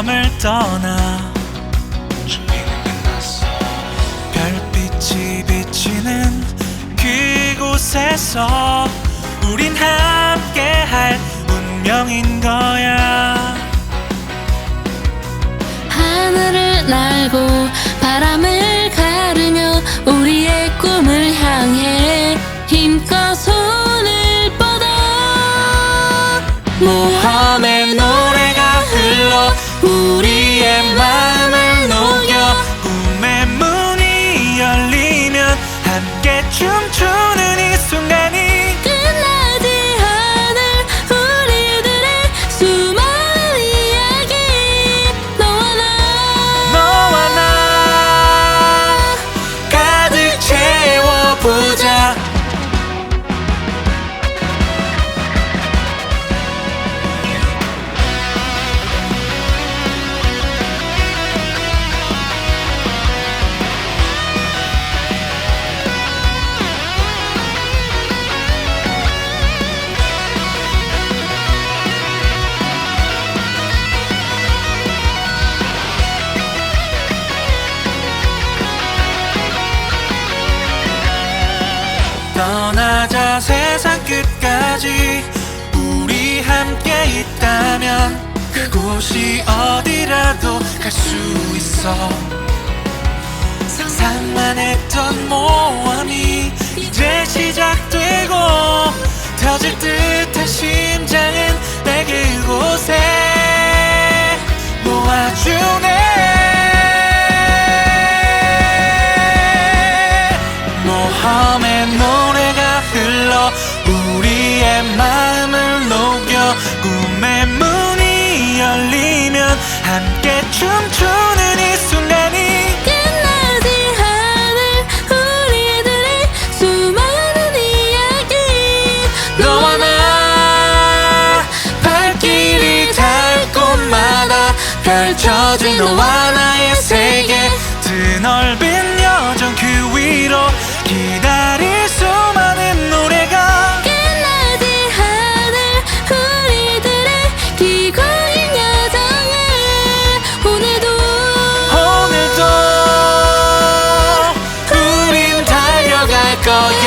모험을 떠나 별빛이 비치는 그곳에서 우린 함께할 운명인 거야. 하늘을 날고 바람을 가르며 우리의 꿈을 향해 힘껏 손을 뻗어. 모험의 떠나자 세상 끝까지 우리 함께 있다면 그곳이 어디라도 갈 수 있어. 상상만 했던 모험이 이제 시작되고 모험의 노래가 흘러 우리의 마음을 녹여 꿈의 문이 열리면 함께 춤추는 이 순간이 끝나지 않을 우리들의 수많은 이야기. 너와 나 발길이 닿을 곳마다 펼쳐진 너와 show